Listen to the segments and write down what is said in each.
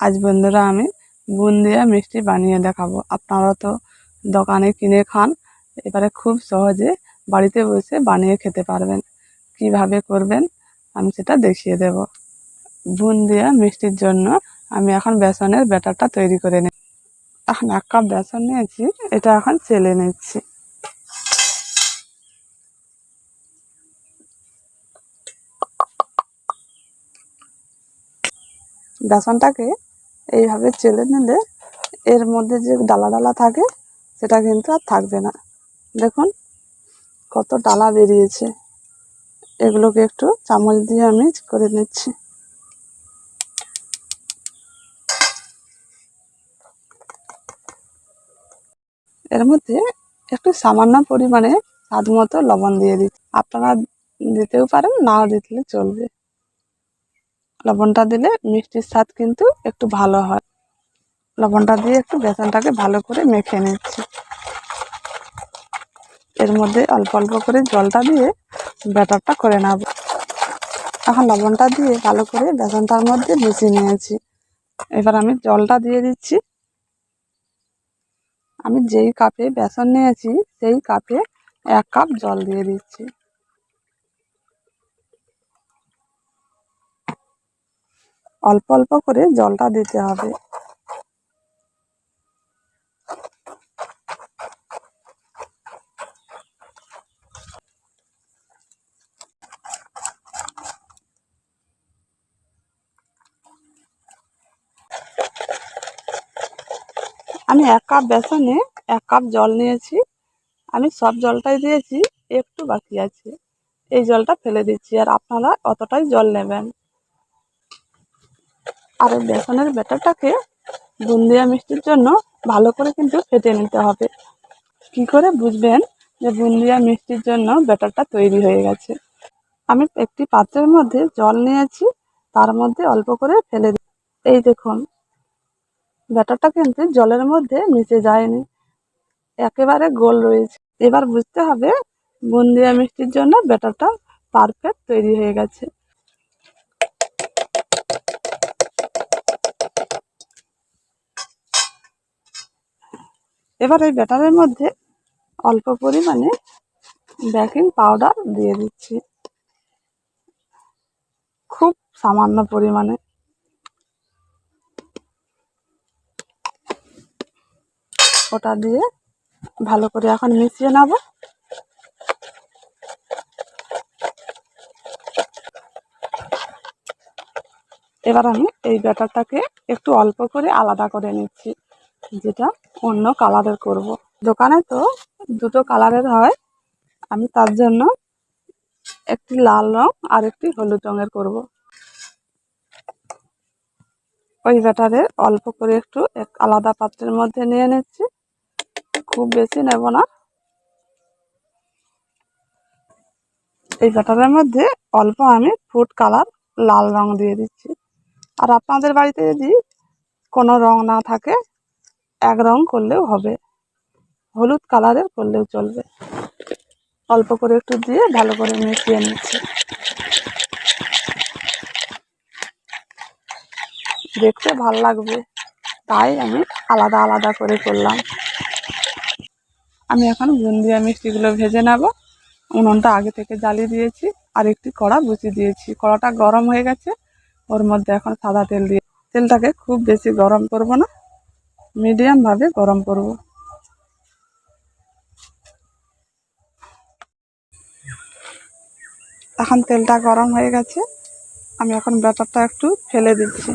আজ বন্ধুরা আমি বুন্দিয়া মিষ্টি বানিয়ে দেখাবো। আপনারা তো দোকানে কিনে খান, এবারে খুব সহজে বাড়িতে বসে বানিয়ে খেতে পারবেন। কীভাবে করবেন আমি সেটা দেখিয়ে দেব। বুন্দিয়া মিষ্টির জন্য আমি এখন বেসনের ব্যাটারটা তৈরি করে নিই এখন এক কাপ বেসন নিয়েছি, এটা এখন চেলে নিচ্ছি। বেসনটাকে এইভাবে চেলে নিলে এর মধ্যে যে ডালা ডালা থাকে, সেটা কিন্তু আর থাকবে না। দেখুন, কত ডালা বেরিয়েছে। এগুলোকে একটু চামচ দিয়ে আমি করে নিচ্ছি। এর মধ্যে একটু সামান্য পরিমাণে স্বাদ মতো লবণ দিয়ে দিচ্ছি। আপনারা দিতেও পারেন, নাও দিতে চলবে। লবণটা দিলে মিষ্টির স্বাদ কিন্তু একটু ভালো হয়। লবণটা দিয়ে একটু বেসনটাকে ভালো করে মেখে নিচ্ছি। এর মধ্যে অল্প অল্প করে জলটা দিয়ে ব্যাটারটা করে নেব। এখন লবণটা দিয়ে ভালো করে বেসনটার মধ্যে মিশিয়ে নিয়েছি। এবার আমি জলটা দিয়ে দিচ্ছি। আমি যেই কাপে বেসন নিয়েছি, সেই কাপে এক কাপ জল দিয়ে দিচ্ছি। অল্প অল্প করে জলটা দিতে হবে। আমি এক কাপ বেসনে এক কাপ জল নিয়েছি। আমি সব জলটাই দিয়েছি, একটু বাকি আছে। এই জলটা ফেলে দিচ্ছি, আর আপনারা অতটাই জল নেবেন। আর এই বেসনের ব্যাটারটাকে বুন্দিয়া মিষ্টির জন্য ভালো করে কিন্তু ফেটে নিতে হবে। কি করে বুঝবেন যে বুন্দিয়া মিষ্টির জন্য ব্যাটারটা তৈরি হয়ে গেছে? আমি একটি পাত্রের মধ্যে জল নিয়েছি, তার মধ্যে অল্প করে ফেলে দিই এই দেখুন ব্যাটারটা কিন্তু জলের মধ্যে মিশে যায়নি। একেবারে গোল রয়েছে। এবার বুঝতে হবে বুন্দিয়া মিষ্টির জন্য ব্যাটারটা পারফেক্ট তৈরি হয়ে গেছে। এবার এই ব্যাটারের মধ্যে অল্প পরিমাণে বেকিং পাউডার দিয়ে দিচ্ছি। খুব সামান্য পরিমাণে। ওটা দিয়ে ভালো করে এখন মিশিয়ে নেব। এবার আমি এই ব্যাটারটাকে একটু অল্প করে আলাদা করে নিচ্ছি। যেটা অন্য কালারের করব। দোকানে তো দুটো কালারের হয় আমি তার জন্য একটি লাল রং আর একটি হলুদ রঙের করব। ওই ব্যাটারে অল্প করে একটু এক আলাদা পাত্রের মধ্যে নিয়ে নিচ্ছি খুব বেশি নেব না এই ব্যাটারের মধ্যে অল্প আমি ফুড কালার লাল রং দিয়ে দিচ্ছি আর আপনাদের বাড়িতে যদি কোনো রং না থাকে এক রং করলেও হবে। হলুদ কালারের করলেও চলবে। অল্প করে একটু দিয়ে ভালো করে মিশিয়ে নিচ্ছি। দেখতে ভালো লাগবে। তাই আমি আলাদা আলাদা করে করলাম। আমি এখন বুন্দিয়া মিষ্টিগুলো ভেজে নেব। উনুনটা আগে থেকে জ্বালিয়ে দিয়েছি আর একটি কড়া বসিয়ে দিয়েছি। কড়াটা গরম হয়ে গেছে। ওর মধ্যে এখন সাদা তেল দিয়ে তেলটাকে খুব বেশি গরম করব না। মিডিয়ামভাবে গরম করব। এখন তেলটা গরম হয়ে গেছে। আমি এখন ব্যাটারটা একটু ফেলে দিচ্ছি।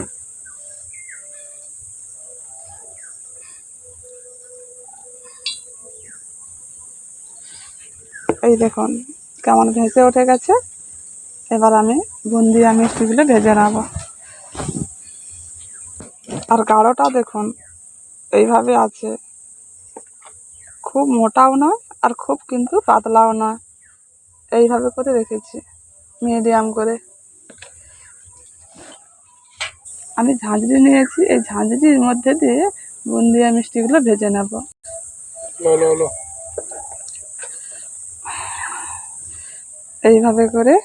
এই দেখুন, কেমন ভেসে উঠে গেছে। এবার আমি বুন্দিয়া মিষ্টিগুলো ভেজে নেব। আর গাঢ়টা দেখুন এইভাবে আছে। খুব মোটাও নয় আর খুব কিন্তু পাতলাও নয়। এইভাবে করে রেখেছি মিডিয়াম করে। আমি ঝাঁঝরি নিয়েছি এই ঝাঁঝরির মধ্যে দিয়ে বুন্দিয়া মিষ্টিগুলো ভেজে নেব। এইভাবে করে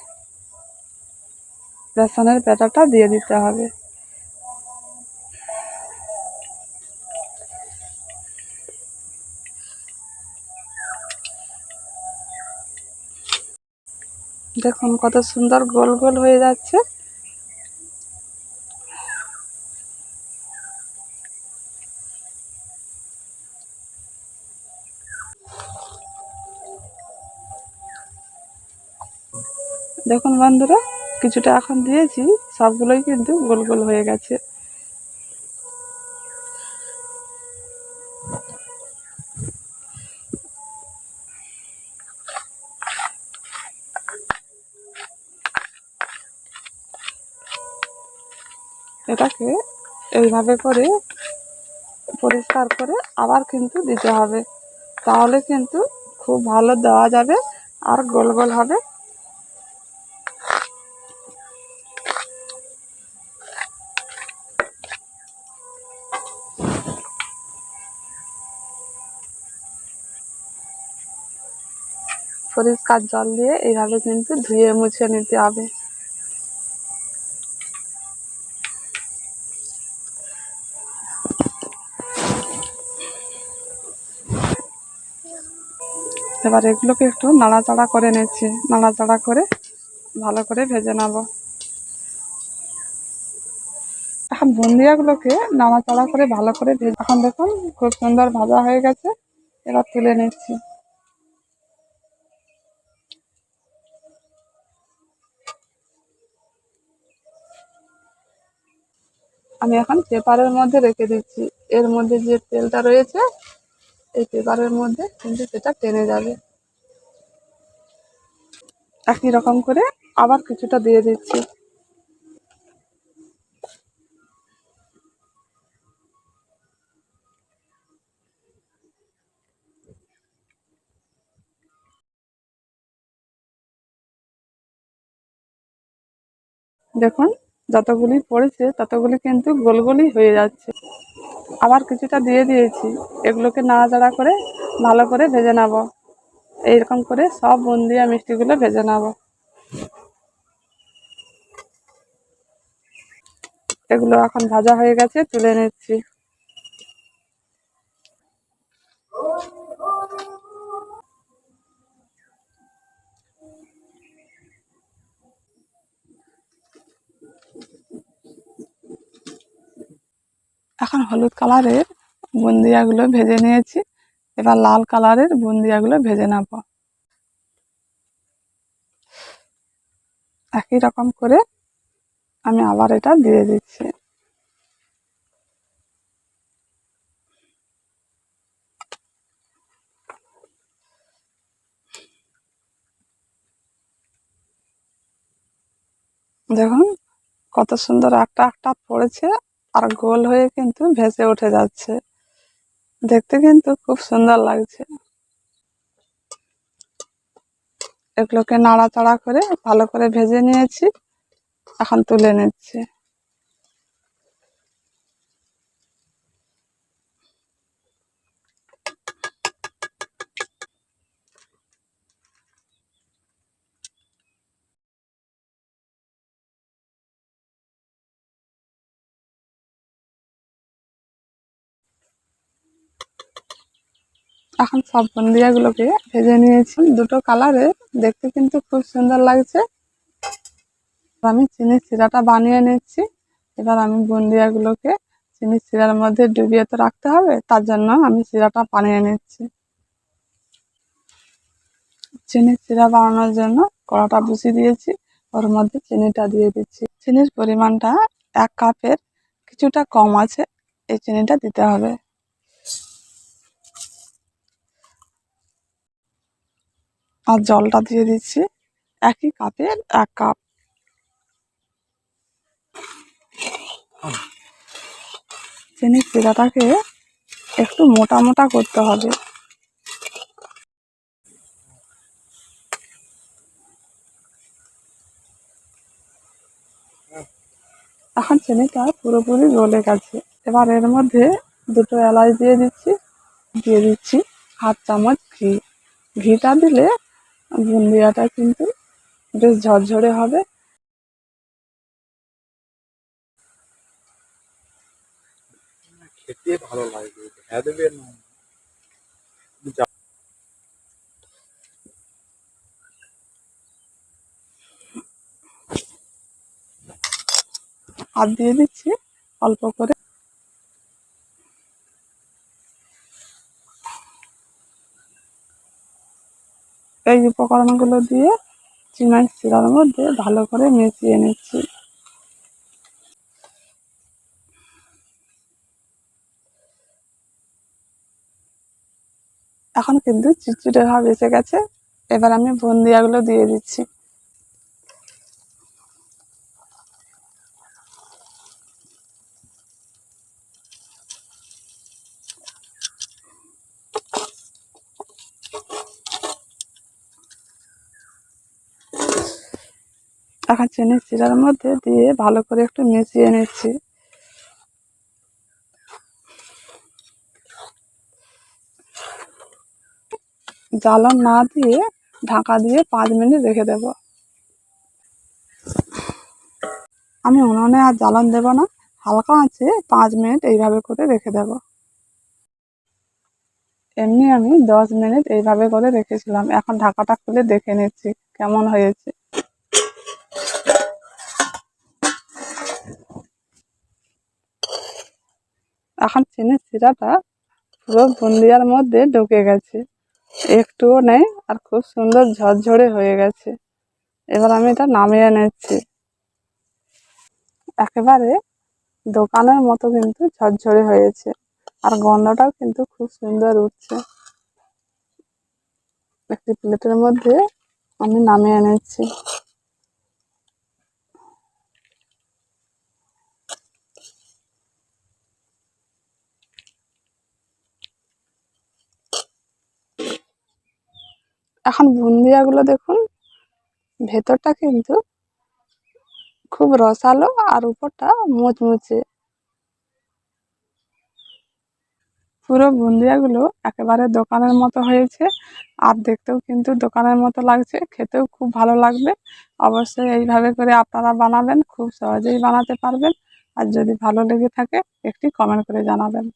বেসনের ব্যাটারটা দিয়ে দিতে হবে। দেখুন কত সুন্দর গোল গোল হয়ে যাচ্ছে। দেখুন বন্ধুরা, কিছুটা এখন দিয়েছি, সবগুলোই কিন্তু গোল গোল হয়ে গেছে। এটাকে এইভাবে করে পরিষ্কার করে আবার কিন্তু দিতে হবে। তাহলে কিন্তু খুব ভালো দেওয়া যাবে আর গোল গোল হবে। পরিষ্কার জল দিয়ে এইভাবে কিন্তু ধুয়ে মুছে নিতে হবে। এবার এগুলোকে একটু নাড়াচাড়া করে নিচ্ছি। নাড়াচাড়া করে ভালো করে ভেজে নেব। এখন বুন্দিয়াগুলোকে নাড়াচাড়া করে ভালো করে ভেজে এখন দেখুন খুব সুন্দর ভাজা হয়ে গেছে। এবার তুলে নিচ্ছি। আমি এখন পেপারের মধ্যে রেখে দিচ্ছি। এর মধ্যে যে তেলটা রয়েছে এই পেপারের মধ্যে কিন্তু সেটা টেনে যাবে। একই রকম করে আবার কিছুটা দিয়ে দিচ্ছি। দেখুন, যতগুলি পড়েছে, ততগুলি কিন্তু গোল গোলই হয়ে যাচ্ছে। আবার কিছুটা দিয়ে দিয়েছি। এগুলোকে নাড়াচাড়া করে ভালো করে ভেজে নেব। এইরকম করে সব বুন্দিয়া মিষ্টিগুলো ভেজে নেব। এগুলো এখন ভাজা হয়ে গেছে, তুলে নিচ্ছি এখন হলুদ কালারের বুন্দিয়াগুলো ভেজে নিয়েছি। এবার লাল কালারের বুন্দিয়াগুলো ভেজে নেব। একই রকম করে আমি আবার এটা দিয়ে দিচ্ছি। দেখুন, কত সুন্দর একটা একটা পড়েছে। আর গোল হয়ে কিন্তু ভেসে উঠে যাচ্ছে। দেখতে কিন্তু খুব সুন্দর লাগছে। এগুলোকে নাড়াচাড়া করে ভালো করে ভেজে নিয়েছি, এখন তুলে নিচ্ছি। এখন সব বুন্দিয়াগুলোকে ভেজে নিয়েছি। দুটো কালারে দেখতে কিন্তু খুব সুন্দর লাগছে। আমি চিনির শিরাটা বানিয়ে নিচ্ছি। এবার আমি বুন্দিয়াগুলোকে চিনির শিরার মধ্যে ডুবিয়ে তো রাখতে হবে, তার জন্য আমি শিরাটা বানিয়ে নিচ্ছি। চিনির শিরা বানানোর জন্য কড়াটা বসিয়ে দিয়েছি, ওর মধ্যে চিনিটা দিয়ে দিচ্ছি। চিনির পরিমাণটা এক কাপের কিছুটা কম আছে, এই চিনিটা দিতে হবে। আর জলটা দিয়ে দিচ্ছি একই কাপের এক কাপ। চিনির শিরাটাকে একটু মোটা মোটা করতে হবে। এখন চিনিটা পুরোপুরি গলে গেছে। এবার এর মধ্যে দুটো এলাচ দিয়ে দিচ্ছি দিয়ে দিচ্ছি হাফ চামচ ঘি। ঘিটা দিলে বুন্দিয়াটা কিন্তু বেশ ঝরঝরে হবে। খেতে ভালো হাত দিয়ে দিচ্ছি অল্প করে। এই উপকরণগুলো দিয়ে চিমাই শিরার মধ্যে ভালো করে মিশিয়ে নিচ্ছি। এখন কিন্তু চিটচিটে ভাব এসে গেছে। এবার আমি বন্দিয়াগুলো দিয়ে দিচ্ছি। এখন চিনি শিরার মধ্যে দিয়ে ভালো করে একটু মিশিয়ে নিচ্ছি। জ্বালন না দিয়ে ঢাকা দিয়ে পাঁচ মিনিট রেখে দেব। আমি উনুনে আর জ্বালন দেব না, হালকা আছে পাঁচ মিনিট এইভাবে করে রেখে দেব। এমনি আমি দশ মিনিট এইভাবে করে রেখেছিলাম, এখন ঢাকাটা খুলে দেখে নিচ্ছি, কেমন হয়েছে। এখন চিনির শিরাটা পুরো বুন্দিয়ার মধ্যে ঢুকে গেছে। একটুও নেই আর খুব সুন্দর ঝরঝরে হয়ে গেছে। এবার আমি এটা নামিয়ে নিচ্ছি। একেবারে দোকানের মতো কিন্তু ঝরঝরে হয়েছে আর গন্ধটাও কিন্তু খুব সুন্দর উঠছে। একটি প্লেটের মধ্যে আমি নামিয়ে নিচ্ছি। এখন বুন্দিয়াগুলো দেখুন, ভেতরটা কিন্তু খুব রসালো আর উপরটা মুচমুচে। পুরো বুন্দিয়াগুলো একেবারে দোকানের মতো হয়েছে আর দেখতেও কিন্তু দোকানের মতো লাগছে, খেতেও খুব ভালো লাগবে। অবশ্যই এইভাবে করে আপনারা বানাবেন, খুব সহজেই বানাতে পারবেন। আর যদি ভালো লেগে থাকে, একটি কমেন্ট করে জানাবেন।